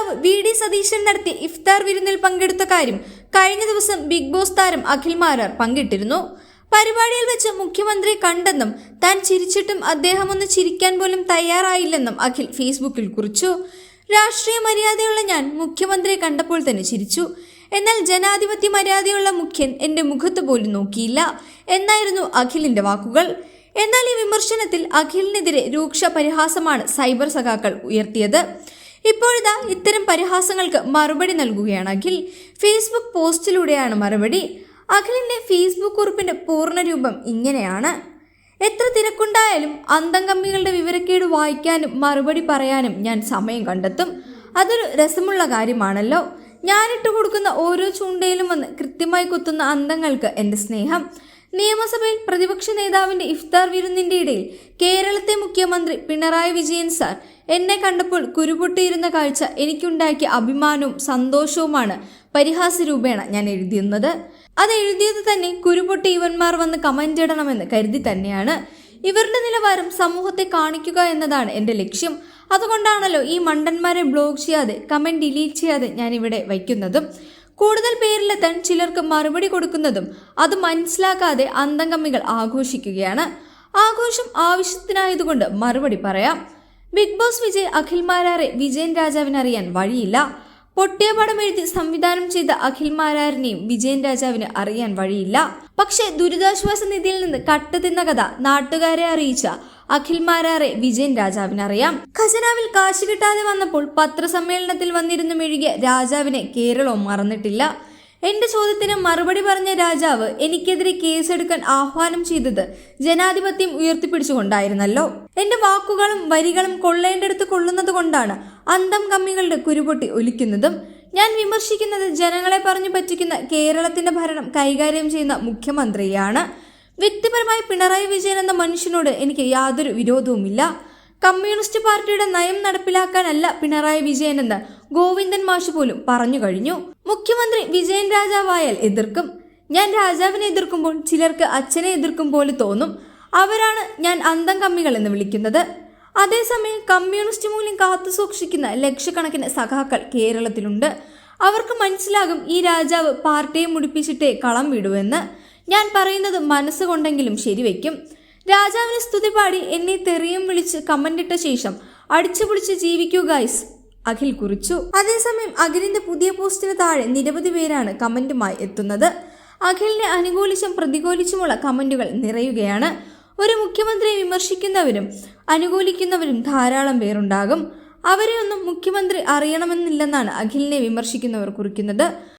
നേതാവ് V D Satheesan നടത്തിയ ഇഫ്താർ വിരുന്നിൽ പങ്കെടുത്ത കാര്യം കഴിഞ്ഞ ദിവസം ബിഗ് ബോസ് താരം അഖിൽ മാരാർ പങ്കിട്ടിരുന്നു. പരിപാടിയിൽ വെച്ച് മുഖ്യമന്ത്രി കണ്ടെന്നും താൻ ചിരിച്ചിട്ടും അദ്ദേഹം ഒന്ന് ചിരിക്കാൻ പോലും തയ്യാറായില്ലെന്നും അഖിൽ ഫേസ്ബുക്കിൽ കുറിച്ചു. രാഷ്ട്രീയ മര്യാദയുള്ള ഞാൻ മുഖ്യമന്ത്രിയെ കണ്ടപ്പോൾ തന്നെ ചിരിച്ചു. എന്നാൽ ജനാധിപത്യ മര്യാദയുള്ള മുഖ്യൻ എന്റെ മുഖത്ത് പോലും നോക്കിയില്ല എന്നായിരുന്നു അഖിലിന്റെ വാക്കുകൾ. എന്നാൽ ഈ വിമർശനത്തിൽ അഖിലിനെതിരെ രൂക്ഷ പരിഹാസമാണ് സൈബർ സഖാക്കൾ ഉയർത്തിയത്. ഇപ്പോഴിതാ ഇത്തരം പരിഹാസങ്ങൾക്ക് മറുപടി നൽകുകയാണ് അഖിൽ ഫേസ്ബുക്ക് പോസ്റ്റിലൂടെയാണ് മറുപടി. അഖിലിന്റെ ഫേസ്ബുക്ക് കുറിപ്പിന്റെ പൂർണരൂപം ഇങ്ങനെയാണ്. എത്ര തിരക്കുണ്ടായാലും അന്തംകമ്മികളുടെ വിവരക്കേട് വായിക്കാനും മറുപടി പറയാനും ഞാൻ സമയം കണ്ടെത്തും. അതൊരു രസമുള്ള കാര്യമാണല്ലോ. ഞാനിട്ട് കൊടുക്കുന്ന ഓരോ ചൂണ്ടയിലും വന്ന് കൃത്യമായി കുത്തുന്ന അന്തങ്ങൾക്ക് എന്റെ സ്നേഹം. നിയമസഭയിൽ പ്രതിപക്ഷ നേതാവിന്റെ ഇഫ്താർ വിരുന്നിന്റെ ഇടയിൽ കേരളത്തെ മുഖ്യമന്ത്രി പിണറായി വിജയൻ സാർ എന്നെ കണ്ടപ്പോൾ കുരുപൊട്ടിയിരുന്ന കാഴ്ച എനിക്കുണ്ടാക്കിയ അഭിമാനവും സന്തോഷവുമാണ്. പരിഹാസ രൂപേണ ഞാൻ എഴുതിയിരുന്നത് അത് എഴുതിയത് തന്നെ കുരുപൊട്ടി ഇവന്മാർ വന്ന് കമന്റ് ഇടണമെന്ന് കരുതി തന്നെയാണ്. ഇവരുടെ നിലവാരം സമൂഹത്തെ കാണിക്കുക എന്നതാണ് എന്റെ ലക്ഷ്യം. അതുകൊണ്ടാണല്ലോ ഈ മണ്ടന്മാരെ ബ്ലോക്ക് ചെയ്യാതെ കമന്റ് ഡിലീറ്റ് ചെയ്യാതെ ഞാൻ ഇവിടെ വയ്ക്കുന്നതും. കൂടുതൽ പേരിലെത്താൻ ചിലർക്ക് മറുപടി കൊടുക്കുന്നതും അത് മനസ്സിലാക്കാതെ അന്തംകമ്മികൾ ആഘോഷിക്കുകയാണ്. ആഘോഷം ആവശ്യത്തിനായതുകൊണ്ട് മറുപടി പറയാം. ബിഗ് ബോസ് വിജയ് അഖിൽ മാരാറെ വിജയൻ രാജാവിനറിയാൻ വഴിയില്ല. പൊട്ടിയ പടം എഴുതി സംവിധാനം ചെയ്ത അഖിൽ മാരാറിനെയും വിജയൻ രാജാവിന് അറിയാൻ വഴിയില്ല. പക്ഷേ ദുരിതാശ്വാസ നിധിയിൽ നിന്ന് കട്ട് തിന്ന കഥ നാട്ടുകാരെ അറിയിച്ച അഖിൽ മാരാറെ വിജയൻ രാജാവിനറിയാം. ഖജനാവിൽ കാശ് കിട്ടാതെ വന്നപ്പോൾ പത്രസമ്മേളനത്തിൽ വന്നിരുന്നു മെഴുകിയ രാജാവിനെ കേരളവും മറന്നിട്ടില്ല. എന്റെ ചോദ്യത്തിന് മറുപടി പറഞ്ഞ രാജാവ് എനിക്കെതിരെ കേസെടുക്കാൻ ആഹ്വാനം ചെയ്തത് ജനാധിപത്യം ഉയർത്തിപ്പിടിച്ചുകൊണ്ടായിരുന്നല്ലോ. എന്റെ വാക്കുകളും വരികളും കൊള്ളേണ്ടടുത്ത് കൊള്ളുന്നത് കൊണ്ടാണ് അന്തം കമ്മികളുടെ കുരുപൊട്ടി ഒലിക്കുന്നതും. ഞാൻ വിമർശിക്കുന്നത് ജനങ്ങളെ പറഞ്ഞു പറ്റിക്കുന്ന കേരളത്തിന്റെ ഭരണം കൈകാര്യം ചെയ്യുന്ന മുഖ്യമന്ത്രിയാണ്. വ്യക്തിപരമായി പിണറായി വിജയൻ എന്ന മനുഷ്യനോട് എനിക്ക് യാതൊരു വിരോധവുമില്ല. കമ്മ്യൂണിസ്റ്റ് പാർട്ടിയുടെ നയം നടപ്പിലാക്കാനല്ല പിണറായി വിജയൻ എന്ന് ഗോവിന്ദൻ മാഷ് പോലും പറഞ്ഞു കഴിഞ്ഞു. മുഖ്യമന്ത്രി വിജയൻ രാജാവായാൽ എതിർക്കും. ഞാൻ രാജാവിനെ എതിർക്കുമ്പോൾ ചിലർക്ക് അച്ഛനെ എതിർക്കും പോലെ തോന്നും. അവരാണ് ഞാൻ അന്തം കമ്മികൾ എന്ന് വിളിക്കുന്നത്. അതേസമയം കമ്മ്യൂണിസ്റ്റ് മൂല്യം കാത്തു സൂക്ഷിക്കുന്ന ലക്ഷക്കണക്കിന് സഖാക്കൾ കേരളത്തിലുണ്ട്. അവർക്ക് മനസ്സിലാകും ഈ രാജാവ് പാർട്ടിയെ മുടിപ്പിച്ചിട്ടേ കളം വിടുവെന്ന്. ഞാൻ പറയുന്നത് മനസ്സുകൊണ്ടെങ്കിലും ശരിവെക്കും രാജാവിന് സ്തുതി പാടി എന്നെ തെറിയും വിളിച്ച് കമന്റിട്ട ശേഷം അടിച്ചുപൊളിച്ച് ജീവിക്കൂ ഗൈസ് അഖിൽ കുറിച്ചു. അതേസമയം അഖിലിന്റെ പുതിയ പോസ്റ്റിന് താഴെ നിരവധി പേരാണ് കമന്റുമായി എത്തുന്നത്. അഖിലിനെ അനുകൂലിച്ചും പ്രതികൂലിച്ചുമുള്ള കമന്റുകൾ നിറയുകയാണ്. ഒരു മുഖ്യമന്ത്രിയെ വിമർശിക്കുന്നവരും അനുകൂലിക്കുന്നവരും ധാരാളം പേരുണ്ടാകും. അവരെയൊന്നും മുഖ്യമന്ത്രി അറിയണമെന്നില്ലെന്നാണ് അഖിലിനെ വിമർശിക്കുന്നവർ കുറിക്കുന്നത്.